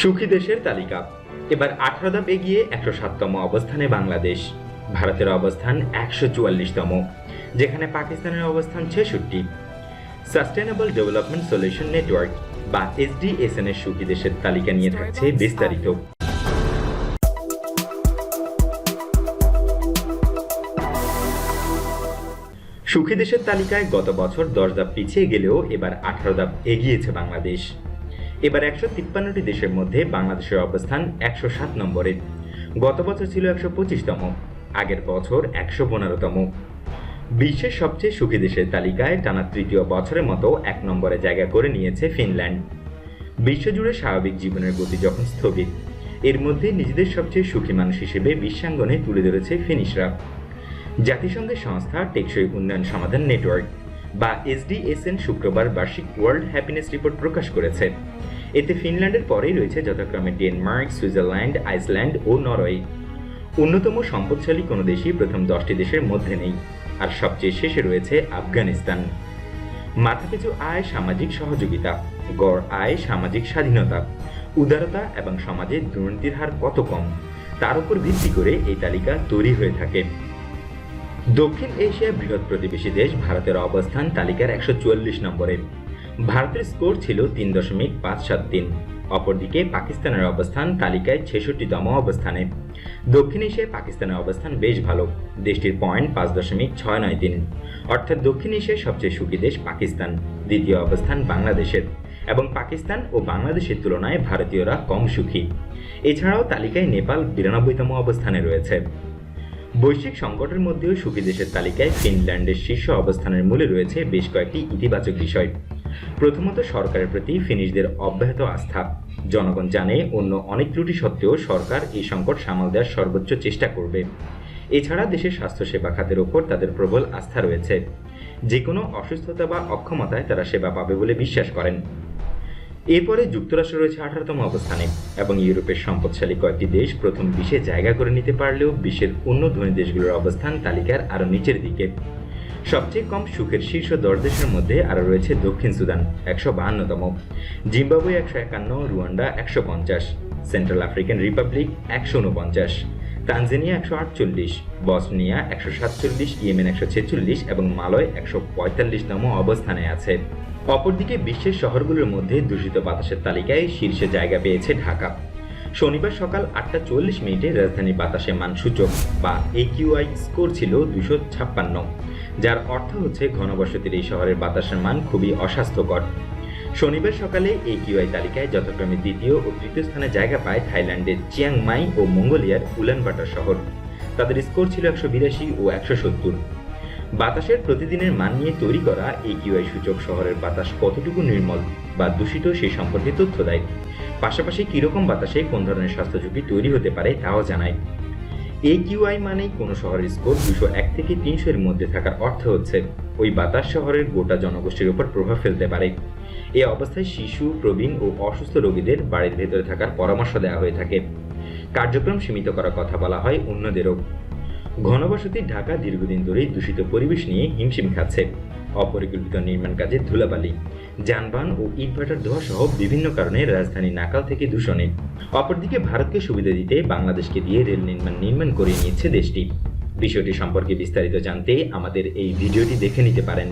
সুখী দেশের তালিকা। এবার আঠারো ধাপ এগিয়ে একশো সাততম অবস্থানে বাংলাদেশ। ভারতের অবস্থান একশো চুয়াল্লিশতম যেখানে পাকিস্তানের অবস্থান ছেষট্টি। সাস্টেনেবল ডেভেলপমেন্ট সলিউশন নেটওয়ার্ক বা এসডিএসএন এর সুখী দেশের তালিকা নিয়ে থাকছে বিস্তারিত। সুখী দেশের তালিকায় গত বছর দশ ধাপ পিছিয়ে গেলেও এবার আঠারো ধাপ এগিয়েছে বাংলাদেশ। এবার একশো তিপ্পান্নটি দেশের মধ্যে বাংলাদেশের অবস্থান একশো সাত নম্বরে। গত বছর ছিল একশো পঁচিশতম, আগের বছর একশো পনেরোতম। বিশ্বের সবচেয়ে সুখী দেশের তালিকায় টানা তৃতীয় বছরের মতো এক নম্বরে জায়গা করে নিয়েছে ফিনল্যান্ড। বিশ্বজুড়ে স্বাভাবিক জীবনের গতি যখন স্থবির এর মধ্যে নিজেদের সবচেয়ে সুখী মানুষ হিসেবে বিশ্বাঙ্গনে তুলে ধরেছে ফিনিশরা। জাতিসংঘের সংস্থা টেকসই উন্নয়ন সমাধান নেটওয়ার্ক। বা এসডিএসএন শুক্রবার বার্ষিক ওয়ার্ল্ড হ্যাপিনেস রিপোর্ট প্রকাশ করেছে। এতে ফিনল্যান্ডের পরেই রয়েছে যথাক্রমে ডেনমার্ক, সুইজারল্যান্ড, আইসল্যান্ড ও নরওয়ে। অন্যতম সম্পদশালী কোনো দেশই প্রথম দশটি দেশের মধ্যে নেই, আর সবচেয়ে শেষে রয়েছে আফগানিস্তান। মাথাপিছু আয় সামাজিক সহযোগিতা, গড় আয় সামাজিক স্বাধীনতা, উদারতা এবং সমাজে দুর্নীতির হার কত কম, তার উপর ভিত্তি করে এই তালিকা তৈরি হয়ে থাকে। দক্ষিণ এশিয়ার বৃহৎ প্রতিবেশী দেশ ভারতের অবস্থান তালিকার একশো চুয়াল্লিশ নম্বরে। ভারতের স্কোর ছিল তিন দশমিক পাঁচ সাত তিন। অপরদিকে পাকিস্তানের অবস্থান তালিকায় ছেষট্টিতম অবস্থানে। দক্ষিণ এশিয়ায় পাকিস্তানের অবস্থান বেশ ভালো, দেশটির পয়েন্ট পাঁচ দশমিক ছয় নয় তিন। অর্থাৎ দক্ষিণ এশিয়ার সবচেয়ে সুখী দেশ পাকিস্তান, দ্বিতীয় অবস্থান বাংলাদেশের। এবং পাকিস্তান ও বাংলাদেশের তুলনায় ভারতীয়রা কম সুখী। এছাড়াও তালিকায় নেপাল বিরানব্বইতম অবস্থানে রয়েছে। বৈশ্বিক সংকটের মধ্যেও সুখী দেশের তালিকায় ফিনল্যান্ডের শীর্ষ অবস্থানের মূলে রয়েছে বেশ কয়েকটি ইতিবাচক বিষয়। প্রথমত, সরকারের প্রতি ফিনিশদের অব্যাহত আস্থা। জনগণ জানে অন্য অনেক ত্রুটি সত্ত্বেও সরকার এই সংকট সামাল দেওয়ার সর্বোচ্চ চেষ্টা করবে। এছাড়া দেশের স্বাস্থ্যসেবা খাতের ওপর তাদের প্রবল আস্থা রয়েছে। যে কোনো অসুস্থতা বা অক্ষমতায় তারা সেবা পাবে বলে বিশ্বাস করেন। এরপরে যুক্তরাষ্ট্র রয়েছে আঠারোতম অবস্থানে এবং ইউরোপের সম্পদশালী কয়েকটি দেশ প্রথম বিশে জায়গা করে নিতে পারলেও বিশ্বের অন্য ধনী দেশগুলোর অবস্থান তালিকার আরও নিচের দিকে। সবচেয়ে কম সুখের শীর্ষ দশ দেশের মধ্যে আরও রয়েছে দক্ষিণ সুদান একশো বাহান্নতম, জিম্বাবুয়ে একশো একান্ন, রুয়ান্ডা একশো পঞ্চাশ, সেন্ট্রাল আফ্রিকান রিপাবলিক একশো উনপঞ্চাশ। তানজানিয়া একশো আটচল্লিশ, বসনিয়া একশো সাতচল্লিশ, ইয়েমেন একশো ছেচল্লিশ এবং মালয় একশো পঁয়তাল্লিশ পঁয়তাল্লিশতম অবস্থানে আছে। অপরদিকে বিশ্বের শহরগুলোর মধ্যে দূষিত বাতাসের তালিকায় শীর্ষে জায়গা পেয়েছে ঢাকা। শনিবার সকাল আটটা চল্লিশ মিনিটে রাজধানী বাতাসে মান সূচক বা একিউআই স্কোর ছিল দুশো ছাপ্পান্ন, যার অর্থ হচ্ছে ঘনবসতির এই শহরের বাতাসের মান খুবই অস্বাস্থ্যকর। শনিবার সকালে এই কিউআই তালিকায় যথাক্রমে দ্বিতীয় ও তৃতীয় স্থানে জায়গা পায় থাইল্যান্ডের চিয়াংমাই ও মঙ্গোলিয়ার উলানবাটার শহর। তাদের স্কোর ছিল একশো বিরাশি ও একশো সত্তর। বাতাসের প্রতিদিনের মান নিয়ে তৈরি করা এই কিউআই সূচক শহরের বাতাস কতটুকু নির্মল বা দূষিত সেই সম্পর্কে তথ্য দেয়। পাশাপাশি কীরকম বাতাসে কোন ধরনের স্বাস্থ্য ঝুঁকি তৈরি হতে পারে তাও জানায়। এই কিউআই মানেই কোনো শহরের স্কোর দুশো এক থেকে তিনশো এর মধ্যে থাকার অর্থ হচ্ছে, ওই বাতাস শহরের গোটা জনগোষ্ঠীর উপর প্রভাব ফেলতে পারে। এ অবস্থায় শিশু, প্রবীণ ও অসুস্থ রোগীদের বাড়ির ভেতরে থাকার পরামর্শ দেওয়া হয়ে থাকে। কার্যক্রম সীমিত করার কথা বলা হয় অন্যদেরও। ঘনবসতি ঢাকা দীর্ঘদিন ধরেই দূষিত পরিবেশ নিয়ে হিমশিম খাচ্ছে। অপরিকল্পিত নির্মাণ কাজে ধুলাবালি, যানবাহন ও ইটভাটার ধোয়া সহ বিভিন্ন কারণে রাজধানী নাকাল থেকে দূষণে। অপরদিকে ভারতকে সুবিধা দিতে বাংলাদেশকে দিয়ে রেল নির্মাণ নির্মাণ করে নিচ্ছে দেশটি। বিষয়টি সম্পর্কে বিস্তারিত জানতে আমাদের এই ভিডিওটি দেখে নিতে পারেন।